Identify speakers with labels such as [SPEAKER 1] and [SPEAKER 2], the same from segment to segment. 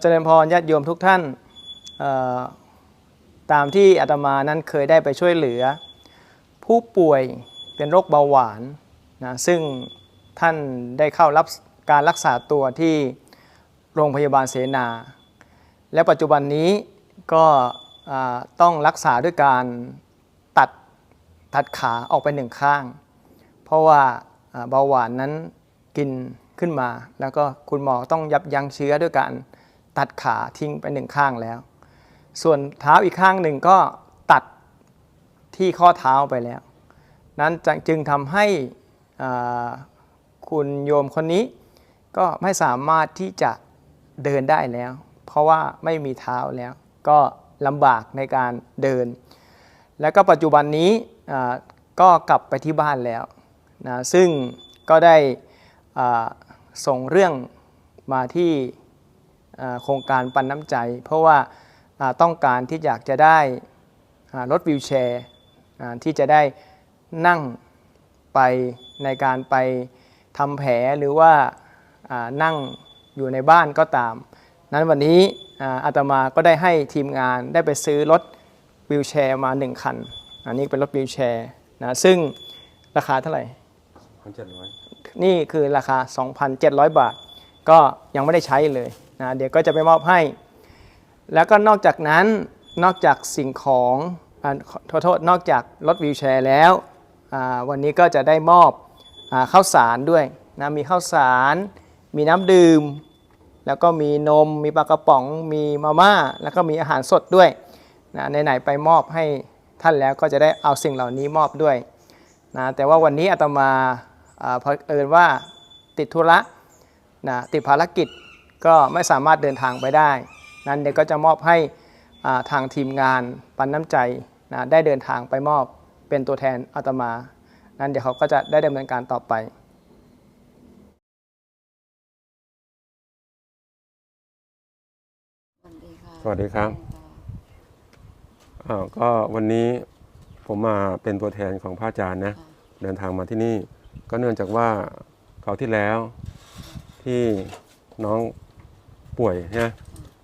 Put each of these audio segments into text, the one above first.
[SPEAKER 1] เจริญพรญาติโยมทุกท่าน ตามที่อาตมานั้นเคยได้ไปช่วยเหลือ ผู้ป่วยเป็นโรคเบาหวานนะซึ่งท่านได้เข้ารับการรักษาตัวที่โรงพยาบาลเสนา และปัจจุบันนี้ก็ต้องรักษาด้วยการตัดตัดขาออกไปหนึ่งข้าง เพราะว่าเบาหวานนั้นกิน ขึ้นมา แล้วก็คุณหมอต้องยับยั้งเชื้อด้วยการตัดขาทิ้งไปหนึ่งข้างแล้ว ส่วนเท้าอีกข้างหนึ่งก็ตัดที่ข้อเท้าไปแล้ว นั้นจึงทำให้คุณโยมคนนี้ก็ไม่สามารถที่จะเดินได้แล้ว เพราะว่าไม่มีเท้าแล้ว ก็ลำบากในการเดิน แล้วก็ปัจจุบันนี้ก็กลับไปที่บ้านแล้วนะซึ่งก็ได้อ่า ส่งเรื่องมาที่โครงการปันน้ำใจ เพราะว่าต้องการที่อยากจะได้รถวิวแชร์ที่จะได้นั่งไปในการไปทำแผลหรือว่านั่งอยู่ในบ้านก็ตาม นั้นวันนี้อาอาตมาก็ได้ให้ทีมงานได้ไปซื้อรถวิวแชร์มา 1 คัน อันนี้เป็นรถวิวแชร์นะซึ่งราคาเท่าไหร่
[SPEAKER 2] พันเจ็ดร้อย
[SPEAKER 1] นี่คือราคา 2,700 บาท ก็ยังไม่ได้ใช้เลยนะเดี๋ยวก็จะไปมอบให้ แล้วก็นอกจากนั้นนอกจากสิ่งของอาขอโทษโทษนอกจากรถวิวแชร์แล้ว วันนี้ก็จะได้มอบอข้าวสารด้วยนะมีข้าวสาร มีน้ำดื่ม แล้วก็มีนม มีปลากระป๋อง มีมาม่า แล้วก็มีอาหารสดด้วยนะไหนๆไปมอบให้ท่านแล้วก็จะได้เอาสิ่งเหล่านี้มอบด้วยนะแต่ว่าวันนี้อาตมา อาเพอเอิญว่าติดธุระนะติดภารกิจก็ไม่สามารถเดินทางไปได้ นั้นเดี๋ยวก็จะมอบให้อ่าทางทีมงานปันน้ำใจนะได้เดินทางไปมอบเป็นตัวแทนอาตมา นั้นเดี๋ยวเขาก็จะได้ดำเนินการต่อไป
[SPEAKER 3] สวัสดีค่ะ
[SPEAKER 2] สวัสดีครับอ้าวก็วันนี้ผมมาเป็นตัวแทนของพระอาจารย์นะ
[SPEAKER 3] ค่ะ
[SPEAKER 2] เดินทางมาที่นี่ ก็เนื่องจากว่าคราวที่แล้วที่น้องป่วยนะ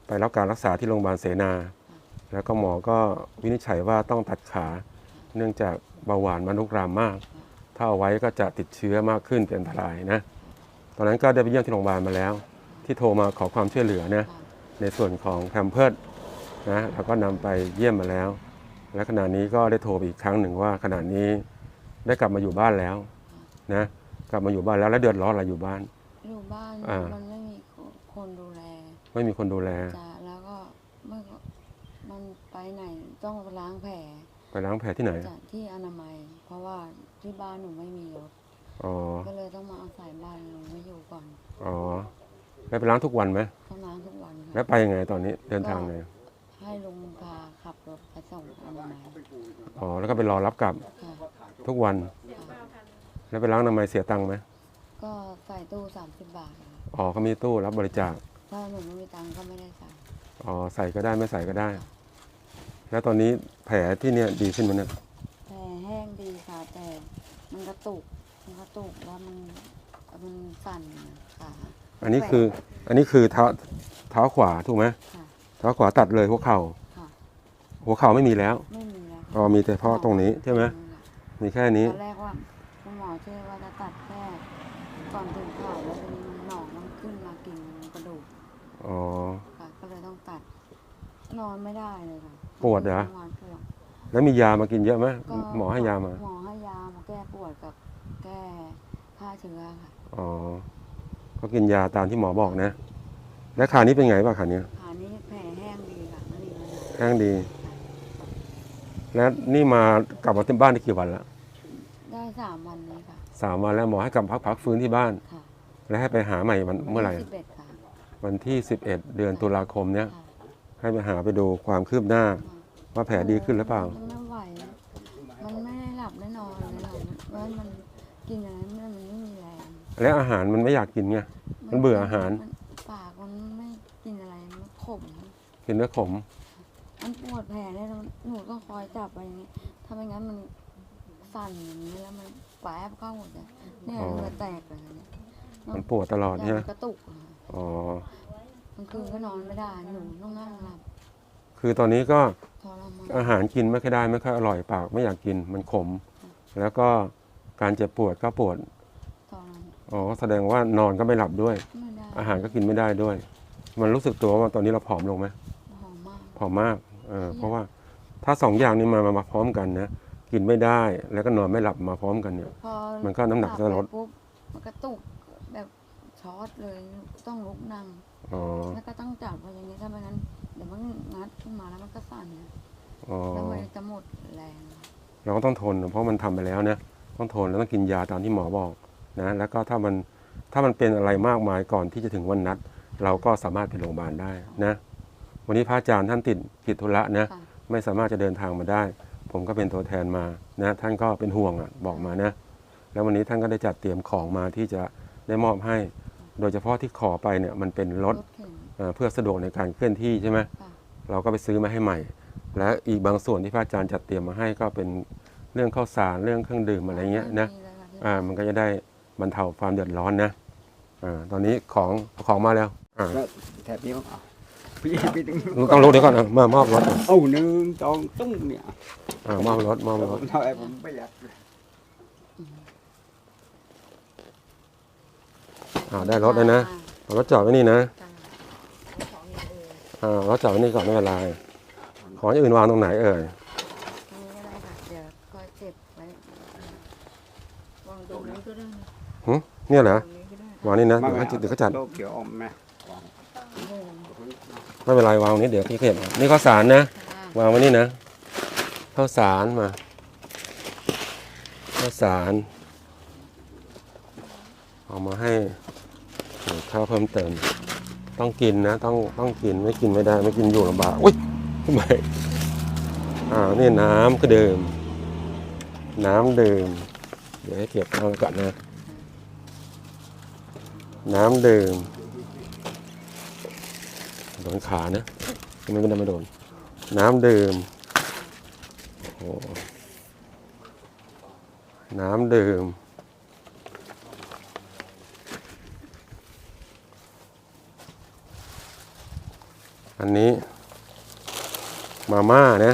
[SPEAKER 2] ไปรับการรักษาที่โรงพยาบาลเสนา แล้วก็หมอก็วินิจฉัยว่าต้องตัดขา เนื่องจากเบาหวานมันลุกรามมาก ถ้าเอาไว้ก็จะติดเชื้อมากขึ้นเป็นอันตรายนะ ตอนนั้นก็ได้ไปเยี่ยมที่โรงพยาบาลมาแล้ว ที่โทรมาขอความช่วยเหลือนะในส่วนของแพมเพิร์ดนะเราก็นำไปเยี่ยมมาแล้ว และขณะนี้ก็ได้โทรไปอีกครั้งหนึ่งว่าขณะนี้ได้กลับมาอยู่บ้านแล้ว นะกลับมาอยู่บ้านแล้วแล้วเดือดร้อนอะไรอยู่บ้าน
[SPEAKER 3] อยู่บ้าน
[SPEAKER 2] อ่ามั
[SPEAKER 3] มันไม่มีคนดูแล
[SPEAKER 2] ไม่มีคนดูแล
[SPEAKER 3] จ้ะแล้วก็ไม่ก็มันไปไหนต้องไปล้างแผล
[SPEAKER 2] ไปล้างแผลที่ไหน
[SPEAKER 3] จากที่อนามัย เพราะว่าที่บ้านหนูไม่มีรถ
[SPEAKER 2] อ๋อ
[SPEAKER 3] ก็เลยต้องมาอาศัยบ้านลุงไม่อยู่ก่อน
[SPEAKER 2] อ๋อแล้วไปล้างทุกวันไหม
[SPEAKER 3] ต้องล้างทุกวัน
[SPEAKER 2] แล้ว
[SPEAKER 3] ค่ะ
[SPEAKER 2] ไปยังไงตอนนี้เดินทางไง
[SPEAKER 3] ให้ลุงพาขับรถไปส่งอนามัย
[SPEAKER 2] อ๋อแล้วก็ไปรอรับกลับ
[SPEAKER 3] ค่ะ
[SPEAKER 2] ทุกวัน แล้วไปล้างทำไมยเสียตังค์ไหม
[SPEAKER 3] ก็ใส่ตู้สามสิบบาทค่ะ
[SPEAKER 2] อ๋อเขามีตู้รับบริจาค
[SPEAKER 3] ถ้าหนูไม่มีตังค์ก็ไม่ได้ใส่
[SPEAKER 2] อ๋อใส่ก็ได้ไม่ใส่ก็ได้ แล้วตอนนี้แผลที่เนี่ยดีขึ้นไหมเนี่ย
[SPEAKER 3] แผลแห้งดีค่ะแต่มันกระตุกมันกระตุกแล้วมันมันสั่นขา
[SPEAKER 2] อันนี้คืออันนี้คือเท้าเท้าขวาถูกไหม
[SPEAKER 3] ค่ะ
[SPEAKER 2] เท้าขวาตัดเลยหัวเข่า
[SPEAKER 3] ค่ะ
[SPEAKER 2] หัวเข่าไม่มีแล้ว
[SPEAKER 3] ไม่มีแล้ว
[SPEAKER 2] อ๋อมีแต่เฉพาะตรงนี้ใช่ไหมมีแค่นี้
[SPEAKER 3] ตอนแรกว่าคุณหมอเชื่อว่าจะตัดแค่ก่อนถึงขาแล้วทีนี้มันหนองมันขึ้นมากินกระดูก
[SPEAKER 2] อ๋อ
[SPEAKER 3] ค่ะก็เลยต้องตัด นอนไม่ได้เลยค่ะ
[SPEAKER 2] ปวดเหรอ
[SPEAKER 3] นอนปวด
[SPEAKER 2] แล้วมียามากินเยอะไหม
[SPEAKER 3] ก็
[SPEAKER 2] หมอให้ยามา
[SPEAKER 3] หมอให้ยามาแก้ปวดกับแก้ฆ่าเชื้อค่ะ
[SPEAKER 2] อ๋อ ก็กินยาตามที่หมอบอกนะ แล้วขานี้เป็นไงบ้างขานี้
[SPEAKER 3] ขานี้แผลแห้งดีค่ะไม่มีปัญหา
[SPEAKER 2] แห้งดี แล้วนี่มากลับมาที่บ้านได้กี่วันแล้ว
[SPEAKER 3] ได้สามวันนี้ค่ะ
[SPEAKER 2] สามวันแล้วหมอให้กลับพักพักฟื้นที่บ้าน
[SPEAKER 3] ค่ะ
[SPEAKER 2] แล้วให้ไปหาใหม่วันเมื่อไหร่
[SPEAKER 3] สิบเอ็ดค่ะ
[SPEAKER 2] วันที่ 11 เดือนตุลาคมเนี้ย
[SPEAKER 3] ค่ะ
[SPEAKER 2] ให้ไปหาไปดูความคืบหน้า ว่าแผลดีขึ้นหรือเปล่า
[SPEAKER 3] มันไม่ไหว มันไม่ได้หลับได้นอนเลยค่ะว่ามันกินอะไรมันมันไม่มีแรง
[SPEAKER 2] แล้วอาหารมันไม่อยากกินไง มันเบื่ออาหาร
[SPEAKER 3] มันปากมันไม่กินอะไรมันขม
[SPEAKER 2] กินเนื้อขม
[SPEAKER 3] มันปวดแผลเนี่ยแล้วหนูต้องคอยจับไปอย่างนี้ถ้าไม่งั้นมัน สั่นอย่างนี้แล้วมันแป๊บเข้าหมดเลยเนี่ย
[SPEAKER 2] อ๋อ
[SPEAKER 3] เหงื่อแตกเลยเนี่ย
[SPEAKER 2] มันปวดตลอด
[SPEAKER 3] อ
[SPEAKER 2] ใช่
[SPEAKER 3] ย่าง
[SPEAKER 2] ไหม
[SPEAKER 3] มันกระตุกอะ
[SPEAKER 2] ออ๋อ
[SPEAKER 3] กลางคืนก็นอนไม่ได้หนูต้องนั่งหลับ
[SPEAKER 2] คือตอนนี้ก็
[SPEAKER 3] ทรมาน
[SPEAKER 2] อาหารกินไม่ค่อยได้ไม่ค่อยอร่อยปาก ไม่อยากกินมันขม แล้วก็การเจ็บปวดก็ปวด
[SPEAKER 3] ทรมาน
[SPEAKER 2] อ๋อแสดงว่านอนก็ไม่หลับด้วย
[SPEAKER 3] ไม่ได้
[SPEAKER 2] อาหารก็กินไม่ได้ด้วย มันรู้สึกตัวว่าตอนนี้เราผอมลงไหม
[SPEAKER 3] หอมมาก
[SPEAKER 2] ผอมมากเออเพราะว่าถ้าสองอย่างนี้มามามาพร้อมกันนะ กินไม่ได้ แล้วก็นอนไม่หลับมาพร้อมกันเนี่ย
[SPEAKER 3] พอ
[SPEAKER 2] มันก็น้ำหนักจะลด
[SPEAKER 3] ไปปุ๊บมันกระตุกแบบช็อตเลยต้องลุกนั่ง
[SPEAKER 2] อ๋อ
[SPEAKER 3] แล้วก็ต้องจับไว้อย่างนี้ถ้าไม่งั้นเดี๋ยวมันงัดขึ้นมาแล้วมันก็สั่น
[SPEAKER 2] อ๋อ
[SPEAKER 3] แล้วมันจะหมดแรง
[SPEAKER 2] เราก็ต้องทนเพราะมันทำไปแล้วนะต้องทนแล้วต้องกินยาตามที่หมอบอกนะแล้วก็ถ้ามันถ้ามันเป็นอะไรมากมายก่อนที่จะถึงวันนัด เราก็สามารถไปโรงพยาบาลได้นะ วันนี้พระอาจารย์ท่านติดกิจธุระนะ
[SPEAKER 3] ค่ะ
[SPEAKER 2] ไม่สามารถจะเดินทางมาได้ ผมก็เป็นตัวแทนมานะท่านก็เป็นห่วงอะบอกมานะแล้ววันนี้ท่านก็ได้จัดเตรียมของมาที่จะได้มอบให้ โดยเฉพาะที่ขอไปเนี่ยมันเป็นรถ
[SPEAKER 3] เข็น
[SPEAKER 2] เอ่อเพื่อสะดวกในการเคลื่อนที่ใช่ไหม
[SPEAKER 3] ค่ะ
[SPEAKER 2] เราก็ไปซื้อมาให้ใหม่ และอีกบางส่วนที่พระอาจารย์จัดเตรียมมาให้ก็เป็นเรื่องข้าวสารเรื่องเครื่องดื่มอะไรเงี้ยนะ
[SPEAKER 3] ไม่มีเลยค่ที่
[SPEAKER 2] อ่ามันก็จะได้บรรเทาความเดือดร้อนนะอ่าตอนนี้ของเอาของมาแล้วอ่า
[SPEAKER 4] ก็แถบนี้มั้งอะ พี่พี่ถึง
[SPEAKER 2] ต้องรู้เดี๋ยวก่อนอะมามอบรถอะ
[SPEAKER 4] เอาหนึ่งสองตุ้งเนี่ย
[SPEAKER 2] อ่ามอบรถมอบรถ
[SPEAKER 4] เท่าไหร่ผมไม่อยาก
[SPEAKER 2] อ่าได้รถแล้วนะเอารถจอดไว้นี่นะอ่ารถจอดไว้นี่ก่อนไม่เป็นไรของอย่างอื่นวางตรงไหนเอ่ย
[SPEAKER 3] ตรงนี้ก็ได้ค่ะเดี๋ยวคอยเก็บไว้วางตรงนี้ก็ได้
[SPEAKER 2] หึเนี่ยเหรอ
[SPEAKER 3] ตรงนี้ก็ได้
[SPEAKER 2] วางนี่นะ
[SPEAKER 4] มา
[SPEAKER 2] เดี๋ยวเขาเดี๋ยวเขาจัด
[SPEAKER 4] โลกเขียวอมไหม
[SPEAKER 2] ไม่เป็นไรวางนี้เดี๋ยวพี่เก็บนี่ข้าวสารนะ วางไว้นี่นะข้าวสารมาข้าวสารเอามาให้ข้าวเพิ่มเติม ต้องกินนะ ต้องต้องกินไม่กินไม่ได้ไม่กินอยู่ลำบากอุ้ยทำไมอ่านี่น้ำก็เดื่มน้ำเดื่มเดี๋ยวให้เก็บเอาก่อนนะ น้ำเดื่ม โดนขานะไม่ไม่ได้ไม่โดน น้ำดื่มโอ้โหน้ำดื่ม อันนี้ มาม่านะ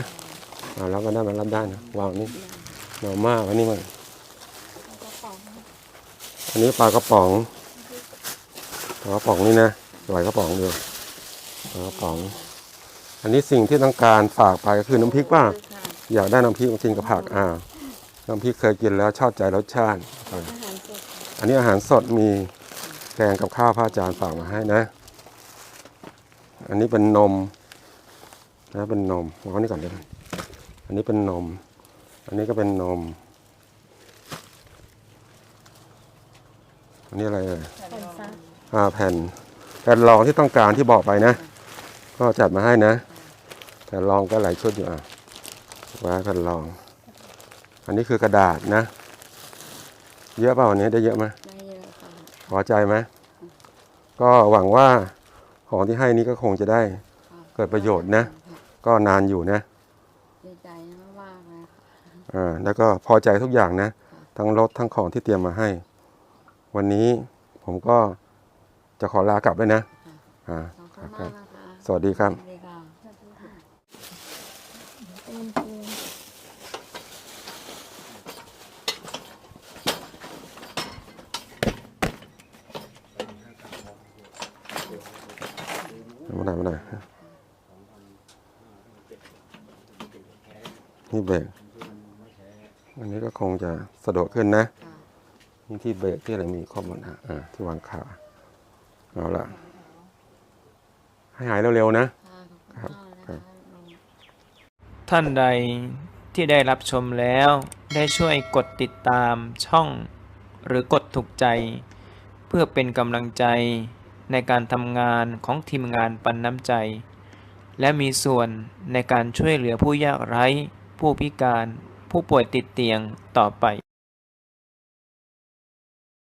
[SPEAKER 2] อ่าเราก็ได้มารับได้นะวางนี่มาม่าไว้นี่มันอันนี้ปลากระป๋องปลากระป๋องนี่นะปล่อยกระป๋องเดียว ปลากระป๋อง อันนี้สิ่งที่ต้องการฝากไปก็คือน้ำพริกป่ะ
[SPEAKER 3] ค่ะ
[SPEAKER 2] อยากได้น้ำพริกมากินกับผักอ่าน้ำพริกเคยกินแล้วชอบใจรสชาติอ่า
[SPEAKER 3] อาหารสด
[SPEAKER 2] อันนี้อาหารสดมีแกงกับข้าวพระอาจารย์ฝากมาให้นะ อันนี้เป็นนมนะเป็นนมวางไว้นี่ก่อนเดี๋ยวอันนี้เป็นนม อันนี้ก็เป็นนม อันนี้อะไรเอ่ย
[SPEAKER 3] เป็นซัก
[SPEAKER 2] อ่าแผ่นแผ่นรองที่ต้องการที่บอกไปนะ ก็จัดมาให้นะแผ่นรองก็หลายชุดอยู่อะไว้แผ่นรอง อันนี้คือกระดาษนะ เยอะเปล่าวันนี้ได้เยอะไหม
[SPEAKER 3] ได้เยอะค่ะ
[SPEAKER 2] พอใจไหมก็หวังว่าของที่ให้นี้ก็คงจะได้
[SPEAKER 3] ค่ะ
[SPEAKER 2] เกิดประโยชน์นะ ก็นานอยู่นะ
[SPEAKER 3] ดีใจมากๆเลยค่ะ
[SPEAKER 2] อ่าแล้วก็พอใจทุกอย่างนะ ทั้งรถทั้งของที่เตรียมมาให้ วันนี้ผมก็จะขอลากลับด้วยนะ อ่า
[SPEAKER 3] ขอบคุณ
[SPEAKER 2] ครั
[SPEAKER 3] มา
[SPEAKER 2] บ
[SPEAKER 3] กนะคะ
[SPEAKER 2] สวัสดีครับ
[SPEAKER 3] ดีค่ะ
[SPEAKER 2] ไม่ได้ไม่ได้นี่เบรกอันนี้ก็คงจะสะดวกขึ้นนะ นี่ที่เบรกที่อะไรมีข้อมูลนะอ่าที่วางขาเอาละ ให้หายเร็วๆนะ
[SPEAKER 3] ค่ะขอบคุณมากเลย
[SPEAKER 2] ครั
[SPEAKER 3] นะ
[SPEAKER 2] บ
[SPEAKER 3] คะลุง
[SPEAKER 1] ท่านใดที่ได้รับชมแล้วได้ช่วยกดติดตามช่อง หรือกดถูกใจ เพื่อเป็นกำลังใจในการทำงานของทีมงานปันน้ำใจ และมีส่วนในการช่วยเหลือผู้ยากไร้ ผู้พิการ ผู้ป่วยติดเตียงต่อไป